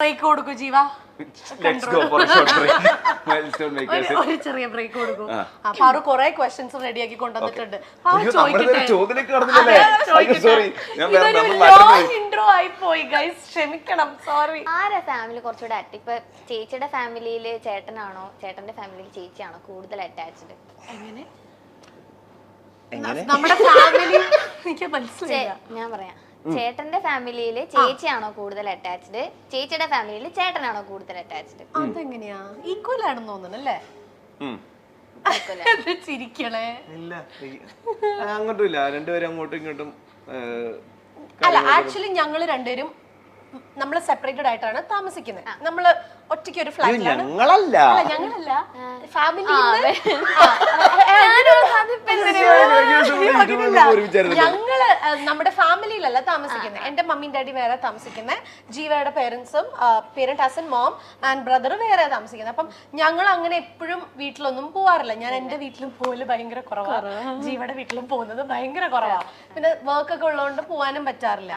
Break കൊടുക്കൂ Jeeva. Let's go for short break milestone ഒരു makers ഒരു ചെറിയ ബ്രേക്ക് കൊടുക്കൂ. കുറെ ക്വസ്റ്റ്യൻസ് റെഡിയാക്കി കൊണ്ടുവന്നിട്ടുണ്ട്. ഇൻട്രോ ആയി പോയി ഗൈസ് ക്ഷമിക്കണം സോറി ആരാ ഫാമിലി കുറച്ചുകൂടെ അറ്റാച്ച് ഇപ്പൊ ചേച്ചിയുടെ ഫാമിലിയിൽ ചേട്ടനാണോ? ചേട്ടന്റെ ഫാമിലിയിൽ ചേച്ചിയാണോ കൂടുതൽ അറ്റാച്ച്ഡ് എങ്ങനെ? എങ്ങനെ? നമ്മുടെ ഫാമിലി എനിക്ക് മനസ്സിലായില്ല. ഞാൻ പറയാം. ചേട്ടന്റെ ഫാമിലിയിൽ ചേച്ചിയാണോ കൂടുതൽ അറ്റാച്ച്ഡ് ചേച്ചിയുടെ ഫാമിലിയിൽ ചേട്ടനാണോ കൂടുതൽ അറ്റാച്ച്ഡ് അതെങ്ങനെയാ? ഈക്വൽ ആണെന്ന് തോന്നുന്നു അല്ലേ ഉം. ഇത് ചിരിക്കണേ? ഇല്ല. അങ്ങോട്ടും ഇല്ല. രണ്ടുപേരും അങ്ങോട്ടും ഇങ്ങോട്ടും അല്ല ആക്ച്വലി ഞങ്ങൾ രണ്ടുപേരും നമ്മൾ സെപ്പറേറ്റഡ് ആയിട്ടാണ് താമസിക്കുന്നത് നമ്മൾ ഒറ്റയ്ക്ക് ഒരു ഫ്ലാറ്റിലാണ് ഞങ്ങളല്ല ഞങ്ങളല്ല ഫാമിലി ഞങ്ങൾ നമ്മുടെ ഫാമിലിയിലല്ല താമസിക്കുന്നത് എന്റെ മമ്മിയും ഡാഡി വേറെ താമസിക്കുന്നത് ജീവയുടെ പേരൻസും പേരന്റ് ഹസൻ മോം ആൻഡ് ബ്രദർ വേറെ താമസിക്കുന്നത് അപ്പം ഞങ്ങൾ അങ്ങനെ എപ്പോഴും വീട്ടിലൊന്നും പോവാറില്ല ഞാൻ എന്റെ വീട്ടിലും പോകൽ ഭയങ്കര കുറവാണ് ജീവയുടെ വീട്ടിലും പോകുന്നത് ഭയങ്കര കുറവാണ് പിന്നെ വർക്ക് ഒക്കെ ഉള്ളതുകൊണ്ട് പോകാനും പറ്റാറില്ല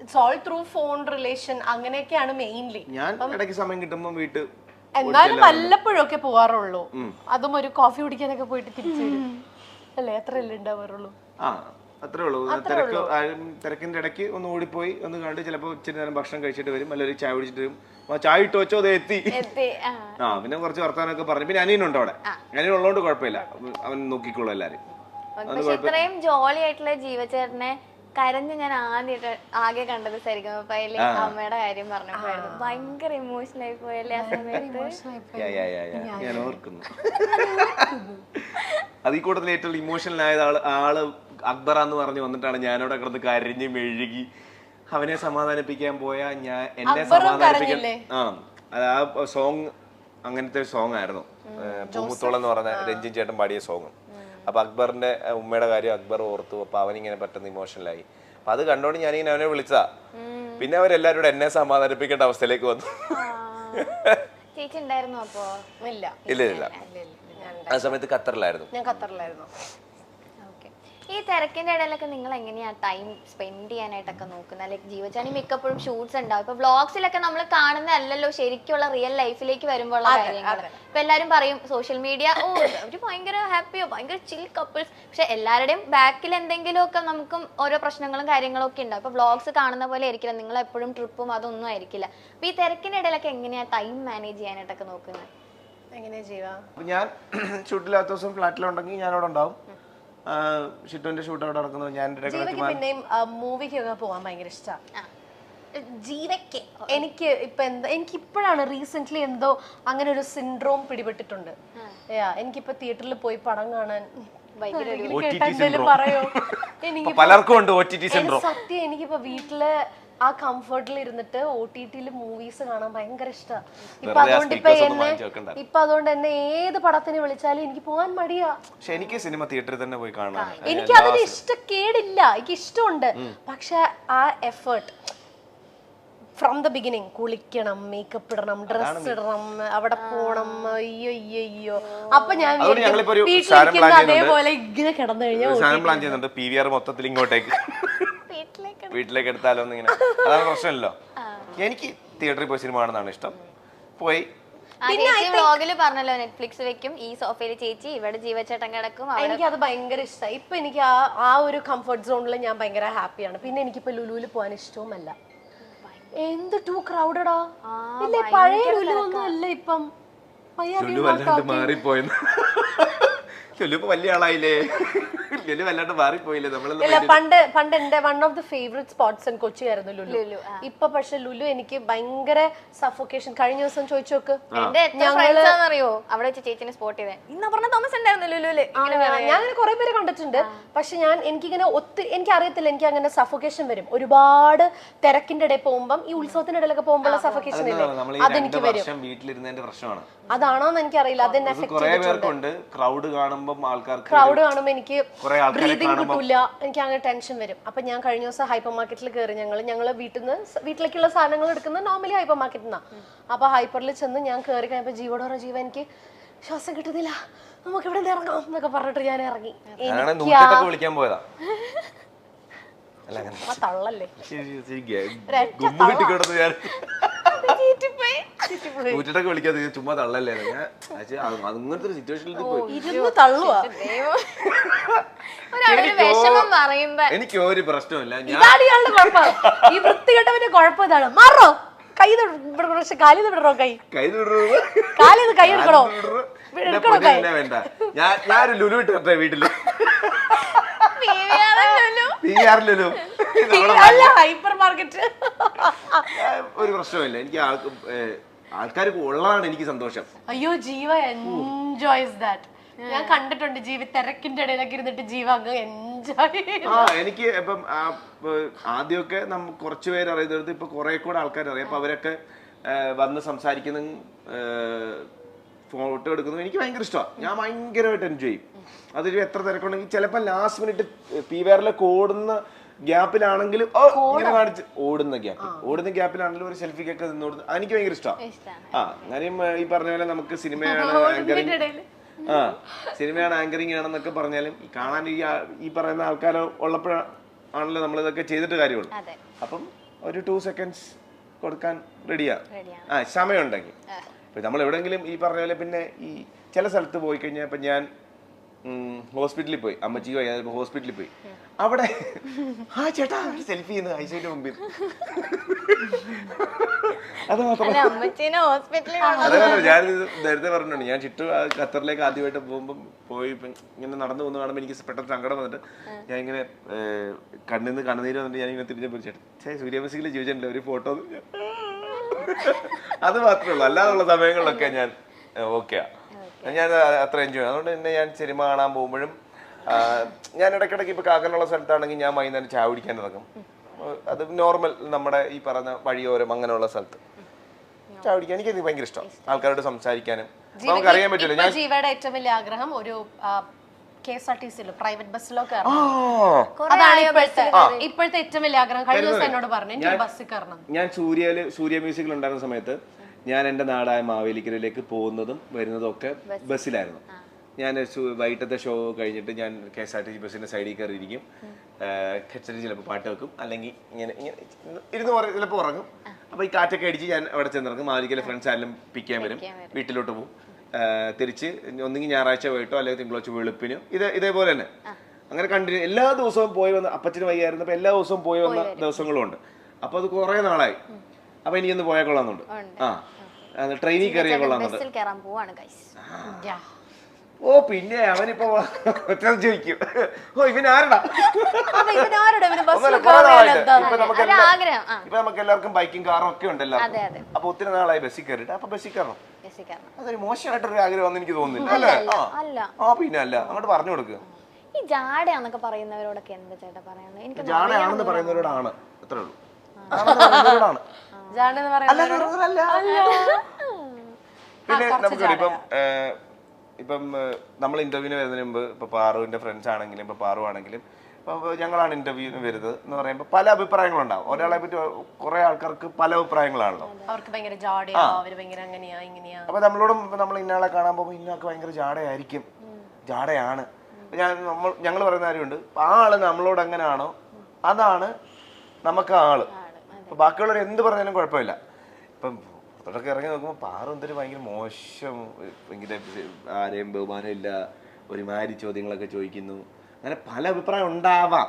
it's all through phone relation അങ്ങനെയൊക്കെയാണ് മെയിൻലി ഞാൻ ഇടയ്ക്ക് സമയം കിട്ടുമ്പോൾ വീട്ട് എന്നാലും വല്ലപ്പോഴും ഒക്കെ പോവാറുള്ളൂ. അതും ഒരു കോഫി കുടിക്കാനൊക്കെ പോയിട്ട് തിരിച്ചു വരും. അല്ലേ? എത്രയല്ലേ ഉണ്ടാവാറുള്ളൂ. ആ അത്രേ ഉള്ളൂ. തിരക്ക് തിരക്കിന്റെ ഇടയ്ക്ക് ഒന്ന് ഓടിപ്പോയി ഒന്ന് കണ്ട് ചിലപ്പോൾ ഇച്ചിരി നേരം ഭക്ഷണം കഴിച്ചിട്ട് വരും. അല്ലെങ്കിൽ ചായ കുടിച്ചിട്ട് വരും. ചായ ഇട്ട് വെച്ചോ അത് എത്തി. എത്തി ആ. പിന്നെ കുറച്ച് വർത്താനൊക്കെ പറഞ്ഞു. പിന്നെ അനിയനുണ്ട് അവിടെ. അനിയൻ ഉള്ളതുകൊണ്ട് കുഴപ്പമില്ല. അവൻ നോക്കിക്കോളും എല്ലാരും ഇത്രയും ജോളി ആയിട്ടുള്ള ജീവചേട്ടനെ കരഞ്ഞ് ഞാൻ ആദ്യമായിട്ട് ആകെ കണ്ടത് ശരിക്കും അമ്മയുടെ കാര്യം പറഞ്ഞപ്പോഴായിരുന്നു. ഭയങ്കര ഇമോഷണൽ ആയി പോയല്ലേ ആ സമയത്ത്? യാ, യാ, യാ, യാ. ഞാൻ ഓർക്കുന്നു. അത് ഈ കൂട്ടത്തിൽ ഏറ്റവും ഇമോഷണൽ ആയത് ആൾ ആൾ അക്ബർ എന്ന് പറഞ്ഞു വന്നിട്ടാണ് ഞാനവിടെ കിടന്ന് കരഞ്ഞ് മെഴുകി അവനെ സമാധാനിപ്പിക്കാൻ പോയ ഞാൻ എന്നെ സമാധാനിപ്പിക്കാൻ ആ അത് ആ സോങ് അങ്ങനത്തെ സോങ് ആയിരുന്നു. പൂമുത്തോളം എന്ന് പറഞ്ഞ രഞ്ജിൻ ചേട്ടൻ പാടിയ സോങ് അപ്പൊ അക്ബറിന്റെ ഉമ്മയുടെ കാര്യം അക്ബർ ഓർത്തു. അപ്പൊ ഇങ്ങനെ പെട്ടെന്ന് ഇമോഷണലായി അപ്പൊ അത് കണ്ടോണ്ട് ഞാനിങ്ങനെ അവനെ വിളിച്ചതാ. പിന്നെ അവരെല്ലാരും എന്നെ സമാധാനിപ്പിക്കേണ്ട അവസ്ഥയിലേക്ക് വന്നു. ഇല്ല ഇല്ല. ആ സമയത്ത് ഖത്തറിലായിരുന്നു. ഞാൻ ഖത്തറിലായിരുന്നു. ഈ തിരക്കിന്റെ ഇടയിലൊക്കെ നിങ്ങൾ എങ്ങനെയാ ടൈം സ്പെൻഡ് ചെയ്യാനായിട്ടൊക്കെ നോക്കുന്നത്? ലൈക്ക് ജീവജാനി മിക്കപ്പോഴും ഷൂട്ട്സ് ഉണ്ടാവും. ഇപ്പൊ ബ്ലോഗ്സിലൊക്കെ നമ്മൾ കാണുന്നതല്ലല്ലോ ശരിക്കുള്ള റിയൽ ലൈഫിലേക്ക് വരുമ്പോൾ കാര്യങ്ങൾ ഇപ്പൊ എല്ലാരും പറയും സോഷ്യൽ മീഡിയ ഓ ഒരു ഭയങ്കര ഹാപ്പിയോ ഭയങ്കര ചിൽ കപ്പിൾസ് പക്ഷെ എല്ലാവരുടെയും ബാക്കിൽ എന്തെങ്കിലും ഒക്കെ നമുക്കും ഓരോ പ്രശ്നങ്ങളും കാര്യങ്ങളും ഒക്കെ ഉണ്ടാവും. ഇപ്പൊ വ്ളോഗ്സ് കാണുന്ന പോലെ ആയിരിക്കില്ല. നിങ്ങൾ എപ്പോഴും ട്രിപ്പും അതൊന്നും ആയിരിക്കില്ല. അപ്പൊ ഈ തിരക്കിന്റെ ഇടയിലൊക്കെ എങ്ങനെയാ ടൈം മാനേജ് ചെയ്യാനായിട്ടൊക്കെ നോക്കുന്നത്? എങ്ങനെ ജീവ? ഞാൻ ചുട്ടില്ലാത്ത ദിവസം ഫ്ലാറ്റിലുണ്ടെങ്കിൽ ഞാൻ അവിടെ ഉണ്ടാവും. ഷിറ്റുവിന്റെ ഷൂട്ട് അവിടെ നടക്കുന്നത് ഞാൻ ജീവയ്ക്ക് പിന്നെയും മൂവിക്കൊക്കെ പോകാൻ ഭയങ്കര ഇഷ്ടമാണ് ജീവയ്ക്ക്. എനിക്ക് ഇപ്പൊ എന്താ എനിക്ക് ഇപ്പോഴാണ് റീസെന്റ് എന്തോ അങ്ങനെ ഒരു സിൻഡ്രോം പിടിപെട്ടിട്ടുണ്ട് എനിക്കിപ്പോ തിയേറ്ററിൽ പോയി പടം കാണാൻ ഭയങ്കര പറയോ? എനിക്ക് പലർക്കും ഉണ്ട് സത്യം എനിക്കിപ്പോ വീട്ടിൽ ആ കംഫർട്ടിൽ ഇരുന്നിട്ട് ഒ ടി ടിയിൽ മൂവീസ് കാണാൻ ഭയങ്കര ഇഷ്ടമാണ് ഇപ്പൊ അതുകൊണ്ട് ഇപ്പൊ എന്നെ ഇപ്പൊ അതുകൊണ്ട് എന്നെ ഏത് പടത്തിന് വിളിച്ചാലും എനിക്ക് പോകാൻ മടിയാ. പക്ഷെ എനിക്ക് സിനിമ തിയേറ്ററിൽ തന്നെ പോയി കാണാൻ എനിക്ക് അതിന് ഇഷ്ടക്കേടില്ല എനിക്ക് ഇഷ്ടമുണ്ട്. പക്ഷെ ആ എഫേർട്ട് ഫ്രം ദ ബിഗിനിങ് കുളിക്കണം മേക്കപ്പ് ഇടണം ഡ്രസ് ഇടണം അവിടെ പോണം. അയ്യോ അയ്യോ അയ്യോ. അപ്പൊ ഞാൻ വീട്ടിലിരിക്കുന്ന അതേപോലെ ഇങ്ങനെ കിടന്നു കഴിഞ്ഞാൽ പ്ലാൻ ചെയ്യുന്നുണ്ട്. പി വി ആർ മൊത്തത്തിൽ ഇങ്ങോട്ടേക്ക് വീട്ടിലേക്ക് എടുത്താലോ എന്നിങ്ങനെ. അതാണ് പ്രശ്നമല്ലോ. എനിക്ക് തിയേറ്ററിൽ പോയി സിനിമ കാണുന്നതാണ് ഇഷ്ടം. പോയി. വ്ളോഗിൽ പറഞ്ഞല്ലോ നെറ്റ്ഫ്ലിക്സ് വെക്കും ഈ സോഫയിൽ ചേച്ചി ഇവിടെ ജീവചേട്ടൻ കിടക്കും എനിക്ക് അത് ഭയങ്കര ഇഷ്ടമായി ഇപ്പൊ എനിക്ക് ആ ആ ഒരു കംഫർട്ട് സോണിൽ ഞാൻ ഭയങ്കര ഹാപ്പിയാണ് പിന്നെ എനിക്കിപ്പോ ലുലുവിൽ പോകാൻ ഇഷ്ടവുമല്ല. എന്ത് ടു ക്രൗഡഡാ ഇല്ലേ പഴയ ലുലു ഒന്നും അല്ല ഇപ്പം. ലുലു വല്ലാണ്ട്? മാറിപ്പോയെന്ന്. ലുലു ഇപ്പൊ വലിയ ആളായില്ലേ? ലുലു വല്ലാണ്ട് മാറിപ്പോയില്ലേ? നമ്മളെല്ലാം ഇല്ല പണ്ട് പണ്ട് എന്റെ one of the favourite spots in Kochi ആയിരുന്നു ലുലു. ലുലു, ഇപ്പൊ പക്ഷെ ലുലു എനിക്ക് ഭയങ്കര സഫോക്കേഷൻ കഴിഞ്ഞ ദിവസം ചോദിച്ചു നോക്ക്. എന്റെ ആണെന്നറിയോ? അവിടെ വെച്ച് ചേച്ചിനെ സ്പോട്ട് ചെയ്തേ. ഇന്ന് പറഞ്ഞ തോമസ് ഉണ്ടായിരുന്നു ലുലുൽ ഞാൻ അങ്ങനെ കുറെ പേര് കണ്ടിട്ടുണ്ട്. പക്ഷെ ഞാൻ എനിക്കിങ്ങനെ ഒത്തിരി എനിക്ക് അറിയത്തില്ല എനിക്ക് അങ്ങനെ സഫോക്കേഷൻ വരും. ഒരുപാട് തിരക്കിന്റെ ഇടയിൽ പോകുമ്പം ഈ ഉത്സവത്തിന്റെ ഇടയിലൊക്കെ പോകുമ്പോൾ സഫോക്കേഷൻ ഇല്ലേ നമ്മൾ അതെനിക്ക് വരും. വർഷം വീട്ടിലിരുന്നതിന്റെ പ്രശ്നമാണ്. അതാണോന്ന് എനിക്കറിയില്ല. അതെന്നെ അത് എഫക്ട് കുറെ പേർക്കുണ്ട്. ക്രൗഡ് കാണുമ്പോൾ ആൾക്കാർക്ക് ക്രൗഡ് കാണുമ്പോൾ എനിക്ക് ബ്രീതിങ് കിട്ടില്ല എനിക്ക് അങ്ങനെ ടെൻഷൻ വരും. അപ്പൊ ഞാൻ കഴിഞ്ഞ ദിവസം ഹൈപ്പർ മാർക്കറ്റിൽ കയറി ഞങ്ങൾ ഞങ്ങൾ വീട്ടിൽ നിന്ന് വീട്ടിലേക്കുള്ള സാധനങ്ങൾ എടുക്കുന്നത് നോർമലി ഹൈപ്പർ മാർക്കറ്റിൽ നിന്നാണ് അപ്പൊ ഹൈപ്പറിൽ ചെന്ന് ഞാൻ കയറി കഴിഞ്ഞപ്പോൾ ജീവോട് പറഞ്ഞ ജീവ എനിക്ക് ശ്വാസം കിട്ടുന്നില്ല. നമുക്ക് ഇവിടെ നിന്ന് ഇറങ്ങാം എന്നൊക്കെ പറഞ്ഞിട്ട് ഞാൻ ഇറങ്ങി. വിളിക്കാൻ പോയതാ. തള്ളല്ലേ? നൂറ്റെട്ടൊക്കെ വിളിക്കാതെ ചുമ്മാ തള്ളല്ലേ? ഞാൻ അങ്ങനത്തെ ഒരു സിറ്റുവേഷനിൽ ഇരുന്ന് തള്ളുവാ. എനിക്ക് ഒരു പ്രശ്നമില്ല ഞാൻ ഇതാണ് ഇയാളുടെ കുഴപ്പം. ഈ വൃത്തികെട്ടവന്റെ കുഴപ്പം ഇതാണ്. മാറോ. കൈ പക്ഷെ കാലിൽ വിടറോ കൈ? കൈ. കാലിൽ കൈ എടുക്കണോ? കൈ? വേണ്ട. ഞാൻ ഞാനൊരു ലുലു ഇട്ടെ വീട്ടിൽ. അല്ല ഹൈപ്പർ മാർക്കറ്റ്. ഒരു പ്രശ്നമില്ല എനിക്ക് ആൾക്ക് ആൾക്കാർ ഉള്ളതാണ് എനിക്ക് സന്തോഷം. അയ്യോ ജീവ എൻജോയ്സ് ദാറ്റ് ഞാൻ കണ്ടിട്ടുണ്ട് ജീവി തിരക്കിന്റെ ഇടയിലൊക്കെ ഇരുന്നിട്ട് ജീവ അങ്ങ് എൻജോയ് ആ എനിക്ക് ഇപ്പം ആദ്യമൊക്കെ നമ്മ കുറച്ച് പേര് അറിയുന്നത് ഇപ്പൊ കുറെ കൂടെ ആൾക്കാർ അറിയാം. അപ്പൊ അവരൊക്കെ വന്ന് സംസാരിക്കുന്ന ഫോട്ടോ എടുക്കുന്നതും എനിക്ക് ഭയങ്കര ഇഷ്ടമാണ് ഞാൻ ഭയങ്കരമായിട്ട് എൻജോയ് ചെയ്യും. അതൊരു എത്ര തിരക്കുണ്ടെങ്കിൽ ചിലപ്പോൾ ലാസ്റ്റ് മിനിറ്റ് പി വേറിലൊക്കെ ഓടുന്ന ഗ്യാപ്പിലാണെങ്കിലും കാണിച്ച് ഓടുന്ന ഗ്യാപ്പ്. ഓടുന്ന ഗ്യാപ്പിലാണെങ്കിലും ഒരു സെൽഫി നിന്ന് കൊടുത്ത് എനിക്ക് ഭയങ്കര ഇഷ്ടമാണ്. ആ കാര്യം ഈ പറഞ്ഞ പോലെ നമുക്ക് സിനിമയാണ് ആങ്കറിങ് ആ സിനിമയാണ് ആങ്കറിങ് ആണെന്നൊക്കെ പറഞ്ഞാലും കാണാൻ ഈ ഈ പറയുന്ന ആൾക്കാർ ഉള്ളപ്പോഴാണല്ലോ നമ്മൾ ഇതൊക്കെ ചെയ്തിട്ട് കാര്യമുള്ളൂ. അപ്പം ഒരു ടു സെക്കൻഡ്സ് കൊടുക്കാൻ റെഡിയാ ആ സമയമുണ്ടെങ്കിൽ. ഇപ്പൊ നമ്മൾ എവിടെങ്കിലും ഈ പറഞ്ഞ പോലെ പിന്നെ ഈ ചില സ്ഥലത്ത് പോയി കഴിഞ്ഞാൽ ഇപ്പൊ ഞാൻ ഹോസ്പിറ്റലിൽ പോയി. അമ്മച്ചിക്ക് വയ്യാതെ ഹോസ്പിറ്റലിൽ പോയി. അവിടെ ആ ചേട്ടാ സെൽഫി ചെയ്യുന്നത് ഐശ്വര്യ മുമ്പിൽ. അത് മാത്രം ഞാൻ നേരത്തെ പറഞ്ഞിട്ടുണ്ട്. ഞാൻ ചിട്ടു ഖത്തറിലേക്ക് ആദ്യമായിട്ട് പോകുമ്പോൾ പോയി ഇങ്ങനെ നടന്നു പോകുന്ന കാണുമ്പോൾ എനിക്ക് പെട്ടെന്ന് സങ്കടം വന്നിട്ട് ഞാൻ ഇങ്ങനെ കണ്ണിൽ നിന്ന് കണ്ണുനീര് വന്നിട്ട് ഞാൻ ഇങ്ങനെ തിരിഞ്ഞു ചേ സൂര്യമസിയിൽ ജീവിച്ചിട്ടില്ല? ഒരു ഫോട്ടോ അത് മാത്രമേ ഉള്ളൂ. അല്ലാതുള്ള സമയങ്ങളിലൊക്കെ ഞാൻ ഓക്കെയാ ഞാൻ അത്ര എൻജോയ് അതുകൊണ്ട് തന്നെ ഞാൻ സിനിമ കാണാൻ പോകുമ്പോഴും ഞാൻ ഇടയ്ക്കിടയ്ക്ക് ഇപ്പൊ കാക്കനുള്ള സ്ഥലത്താണെങ്കിൽ ഞാൻ വൈകുന്നേരം ചായ കുടിക്കാൻ ഇറങ്ങും. അത് നോർമൽ നമ്മുടെ ഈ പറഞ്ഞ വഴിയോരം അങ്ങനെയുള്ള സ്ഥലത്ത്. ചായ കുടിക്കാൻ എനിക്ക് ഇത് ഭയങ്കര ഇഷ്ടം. ആൾക്കാരോട് സംസാരിക്കാനും. നമുക്ക് അറിയാൻ പറ്റില്ല. ഞാൻ ജീവയുടെ ഏറ്റവും വലിയ ആഗ്രഹം ഒരു കെ എസ് ആർ ടി സിയിലോ പ്രൈവറ്റ് ബസ്സിലോ കയറണം അതാണ് ഇപ്പോഴത്തെ ഇപ്പോഴത്തെ ഏറ്റവും വലിയ ആഗ്രഹം. കഴിഞ്ഞ ദിവസം എന്നോട് പറഞ്ഞു എനിക്ക് ബസ്സിൽ കയറണം. ഞാൻ സൂര്യയിൽ സൂര്യ മ്യൂസിക്കിൽ ഉണ്ടായിരുന്ന സമയത്ത് ഞാൻ എന്റെ നാടായ മാവേലിക്കരയിലേക്ക് പോകുന്നതും വരുന്നതും ഒക്കെ ബസ്സിലായിരുന്നു. ഞാൻ വൈകിട്ടത്തെ ഷോ കഴിഞ്ഞിട്ട് ഞാൻ K S R T C ബസ്സിന്റെ സൈഡിൽ കയറിയിരിക്കും. കച്ചറി ചിലപ്പോൾ പാട്ട് വെക്കും. അല്ലെങ്കിൽ ഇങ്ങനെ ഇങ്ങനെ ഇരുന്ന് ചിലപ്പോൾ ഉറങ്ങും. അപ്പോൾ ഈ കാറ്റൊക്കെ അടിച്ച് ഞാൻ അവിടെ ചെന്നിറങ്ങും. മാവേലിക്കലെ ഫ്രണ്ട്സ് ആരെല്ലാം പിക്ക് ചെയ്യാൻ വരും. വീട്ടിലോട്ട് പോകും തിരിച്ച് ഒന്നെങ്കിൽ ഞായറാഴ്ച പോയിട്ടോ അല്ലെങ്കിൽ തിങ്കളാഴ്ച വെളുപ്പിനോ ഇത് ഇതേപോലെ തന്നെ. അങ്ങനെ കണ്ടിന്യൂ എല്ലാ ദിവസവും പോയി വന്ന അപ്പച്ചന് വയ്യായിരുന്നപ്പോൾ എല്ലാ ദിവസവും പോയി വന്ന ദിവസങ്ങളും ഉണ്ട് അപ്പോൾ അത് കുറേ നാളായി. അപ്പോൾ എനിക്കൊന്ന് പോയാൽ കൊള്ളാന്നുണ്ട്. ആ. ട്രെയിനിൽ കയറിയാൽ കൊള്ളാന്നുണ്ട്. ഓ പിന്നെ അവനിപ്പോ ചോദിക്കും. ഓ ഇവൻ ആരടാ? ഇപ്പൊ നമുക്ക് എല്ലാവർക്കും ബൈക്കും കാറും ഒക്കെ ഉണ്ടല്ലോ അപ്പൊ ഒത്തിരി നാളായി ബസ്സിൽ കയറിട്ട് അപ്പൊ ബസ്സിൽ കയറണം അതൊരു മോശമായിട്ടൊരു ആഗ്രഹം എനിക്ക് തോന്നുന്നില്ല അല്ലേ ആ. പിന്നെ അല്ല അങ്ങോട്ട് പറഞ്ഞു കൊടുക്കുക ഈ ജാടയാന്നൊക്കെ പറയുന്നവരോടൊക്കെ എന്താ ചേട്ടാ പറയുന്നത് എനിക്ക് ജാടയാണെന്ന് പറയുന്നവരോടാണ് അത്രേ ഉള്ളൂ. ആണെന്ന് പറയുന്നവരോടാണ്. ജാണെന്ന് അല്ല, പറയുന്നത് അല്ല. പിന്നെ നമുക്ക് ഇപ്പം ഇപ്പം നമ്മൾ ഇന്റർവ്യൂവിന് വരുന്നതിന് മുമ്പ് ഇപ്പൊ പാറുവിന്റെ ഫ്രണ്ട്സ് ആണെങ്കിലും ഇപ്പൊ പാറു ആണെങ്കിലും ഇപ്പൊ ഞങ്ങളാണ് ഇന്റർവ്യൂവിന് വരുന്നത് എന്ന് പറയുമ്പോൾ പല അഭിപ്രായങ്ങളുണ്ടാവും. ഒരാളെ പറ്റി കുറെ ആൾക്കാർക്ക് പല അഭിപ്രായങ്ങളാണല്ലോ. അവർക്ക് അപ്പൊ നമ്മളോടും നമ്മൾ ഇന്നയാളെ കാണാൻ പോകുമ്പോൾ ഇന്നൊക്കെ ഭയങ്കര ജാടയായിരിക്കും ജാടയാണ് ഞാൻ നമ്മൾ ഞങ്ങൾ പറയുന്ന കാര്യമുണ്ട്. ആ ആൾ നമ്മളോട് എങ്ങനെയാണോ അതാണ് നമുക്ക് ആൾ. ഇപ്പൊ ബാക്കിയുള്ളവർ എന്ത് പറഞ്ഞാലും കുഴപ്പമില്ല. ഇപ്പം പുറത്തോട്ടൊക്കെ ഇറങ്ങി നോക്കുമ്പോൾ പാറ എന്തൊരു ഭയങ്കര മോശം ഭയങ്കര ആരെയും ബഹുമാനമില്ല ഒരുമാതിരി ചോദ്യങ്ങളൊക്കെ ചോദിക്കുന്നു. അങ്ങനെ പല അഭിപ്രായം ഉണ്ടാവാം.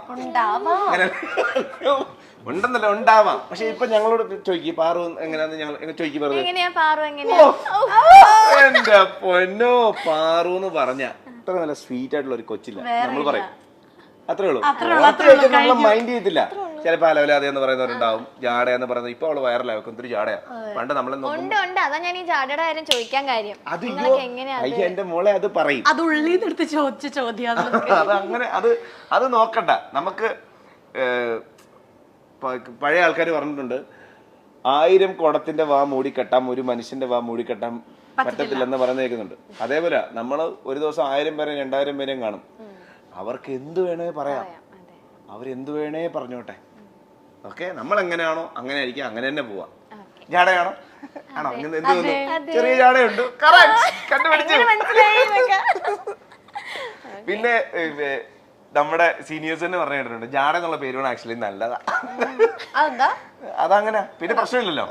ഉണ്ടെന്നല്ല ഉണ്ടാവാം. പക്ഷെ ഇപ്പൊ ഞങ്ങളോട് ചോദിക്കി പാറു എങ്ങനെയാന്ന് ഞങ്ങൾ ചോദിക്കും എന്റെ പൊന്നോ പാറു എന്ന് പറഞ്ഞ. അത്ര നല്ല സ്വീറ്റ് ആയിട്ടുള്ള ഒരു കൊച്ചില്ല. നമ്മൾ പറയും. അത്രേ ഉള്ളൂ. മൈൻഡ് ചെയ്യത്തില്ല. ചിലപ്പോ അലവലാതെ എന്ന് പറയുന്നവരുണ്ടാവും ജാട എന്ന് പറയുന്നത് ഇപ്പൊ അവൾ വൈറലായി ഒത്തിരി ജാടയാ പണ്ട് നമ്മളെ നോക്കും ഉണ്ട് ഉണ്ട്. അതാ ഞാൻ ഈ ജാടയുടെ കാര്യം ചോദിക്കാൻ കാര്യം. അത് അയ്യോ എന്റെ മോളെ അത് പറയും. അത് ഉള്ളിൽ നിന്നെടുത്ത് ചോദിച്ച ചോദ്യം അത് അങ്ങനെ അത് അത് നോക്കണ്ട. നമുക്ക് പഴയ ആൾക്കാർ പറഞ്ഞിട്ടുണ്ട് ആയിരം കുടത്തിന്റെ വാ മൂടിക്കെട്ടാം ഒരു മനുഷ്യന്റെ വാ മൂടിക്കെട്ടാൻ പറ്റത്തില്ലെന്ന് പറഞ്ഞേക്കുന്നുണ്ട് അതേപോലെ നമ്മൾ ഒരു ദിവസം ആയിരം പേരെയും രണ്ടായിരം പേരെയും കാണും. അവർക്ക് എന്ത് വേണേ പറയാം. അവരെന്ത് വേണേ പറഞ്ഞോട്ടെ. ഓക്കെ നമ്മൾ എങ്ങനെയാണോ അങ്ങനെ ആയിരിക്കും അങ്ങനെ തന്നെ പോവാം. ജാടയാണോ? ആണോ? എന്ത് തോന്നുന്നു ചെറിയ ജാടയുണ്ട്. കണ്ടുപിടിച്ചു. പിന്നെ നമ്മുടെ സീനിയേഴ്സ് തന്നെ പറഞ്ഞു കേട്ടിട്ടുണ്ട്. ജാട എന്നുള്ള പേരാണ് ആക്ച്വലി നല്ലതാ. അതങ്ങനെ. പിന്നെ പ്രശ്നമില്ലല്ലോ.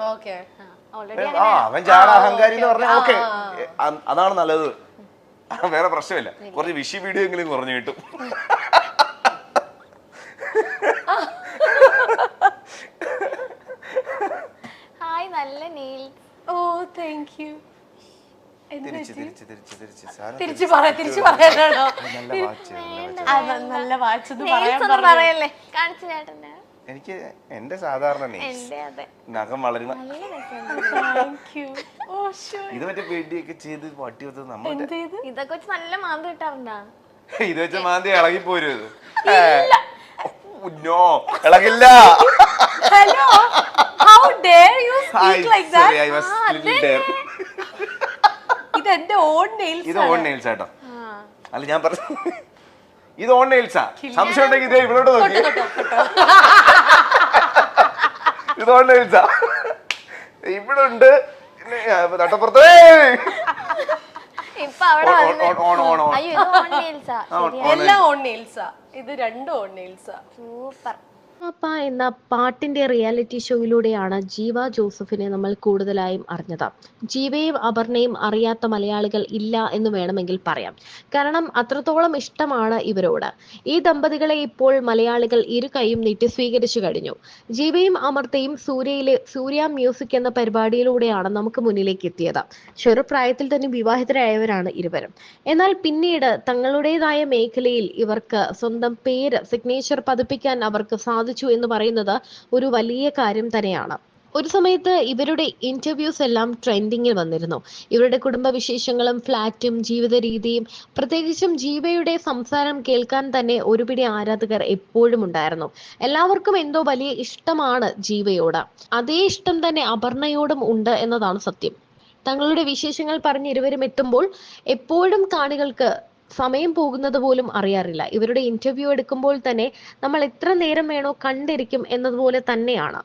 ആ അവൻ ജാട അഹങ്കാരി എന്ന് പറഞ്ഞാൽ ഓക്കെ. അതാണ് നല്ലത്. വേറെ പ്രശ്നമില്ല. കുറച്ച് വിഷി വീഡിയോ എങ്കിലും കുറഞ്ഞു കിട്ടും. നല്ല നെയിൽസ് ഓ താങ്ക് യു തിരിച്ച് തിരിച്ച് തിരിച്ച് തിരിച്ച്. സാധനം തിരിച്ചു പറയാ. തിരിച്ചു പറയാനാണോ നല്ല വാച്ച്. ആ, നല്ല വാച്ച് പറയാൻ നെയിൽസ് ഒന്നും പറയല്ലേ? കാണിച്ചു ചേട്ടന്റെ എനിക്ക് എന്റെ സാധാരണ അതെ. നഖം വളരുന്ന നല്ല രസമുണ്ട്. താങ്ക് യു ഓ ഷോ ഇത് മറ്റേ പേടിയൊക്കെ ചെയ്ത് പട്ടി വെച്ചത് നമ്മൾ എന്ത് ചെയ്ത്? ഇതൊക്കെ വെച്ച് നല്ല മാന്ത് കിട്ടാറുണ്ടാ? ഇത് വെച്ച മാന്തി ഇളകി പോരും ഇത്? No. ഇളകില്ല. Hello. Speak like that sorry, I was little there. ഇത് എന്റെ ഓൺ നെയിൽസ് ഇത് ഓൺ നെയിൽസ് ആട്ടോ. അല്ല ഞാൻ പറഞ്ഞു ഇത് ഓൺ നെയിൽസാ സംശയം ഉണ്ടെങ്കിൽ ഇതേ ഇവളോട് നോക്കി. ഇത് ഓൺ നെയിൽസാ ഇവിടെ ഉണ്ട് ഏയ്! ഇപ്പൊ അവിടെ on, on, on, on, on. അയ്യോ ഇത് ഓൺ നെയിൽസാ. എല്ലാം ഓൺ നെയിൽസാ ഇത് രണ്ടും ഓൺ നെയിൽസാ സൂപ്പർ. അപ്പ എന്ന പാട്ടിന്റെ റിയാലിറ്റി ഷോയിലൂടെയാണ് ജീവ ജോസഫിനെ നമ്മൾ കൂടുതലായും അറിഞ്ഞത്. ജീവയും അപർണയും അറിയാത്ത മലയാളികൾ ഇല്ല എന്ന് വേണമെങ്കിൽ പറയാം. കാരണം അത്രത്തോളം ഇഷ്ടമാണ് ഇവരോട്. ഈ ദമ്പതികളെ ഇപ്പോൾ മലയാളികൾ ഇരു കൈയും നീട്ടി സ്വീകരിച്ചു കഴിഞ്ഞു. ജീവയും അമർത്തയും സൂര്യയിലെ സൂര്യ മ്യൂസിക് എന്ന പരിപാടിയിലൂടെയാണ് നമുക്ക് മുന്നിലേക്ക് എത്തിയത്. ചെറുപ്രായത്തിൽ തന്നെ വിവാഹിതരായവരാണ് ഇരുവരും. എന്നാൽ പിന്നീട് തങ്ങളുടേതായ മേഖലയിൽ ഇവർക്ക് സ്വന്തം പേര് സിഗ്നേച്ചർ പതിപ്പിക്കാൻ അവർക്ക് സാധിച്ചു എന്ന് പറയുന്നത് ഒരു വലിയ കാര്യം തന്നെയാണ്. ഒരു സമയത്ത് ഇവരുടെ ഇന്റർവ്യൂസ് എല്ലാം ട്രെൻഡിങ്ങിൽ വന്നിരുന്നു. ഇവരുടെ കുടുംബ വിശേഷങ്ങളും ഫ്ലാറ്റും ജീവിത രീതിയും പ്രത്യേകിച്ചും ജീവയുടെ സംസാരം കേൾക്കാൻ തന്നെ ഒരുപിടി ആരാധകർ എപ്പോഴും ഉണ്ടായിരുന്നു. എല്ലാവർക്കും എന്തോ വലിയ ഇഷ്ടമാണ് ജീവയോട്. അതേ ഇഷ്ടം തന്നെ അപർണയോടും ഉണ്ട് എന്നതാണ് സത്യം. തങ്ങളുടെ വിശേഷങ്ങൾ പറഞ്ഞ് ഇരുവരും എത്തുമ്പോൾ എപ്പോഴും കാണികൾക്ക് സമയം പോകുന്നത് പോലും അറിയാറില്ല. ഇവരുടെ ഇന്റർവ്യൂ എടുക്കുമ്പോൾ തന്നെ നമ്മൾ എത്ര നേരം വേണോ കണ്ടിരിക്കും എന്നതുപോലെ തന്നെയാണ്.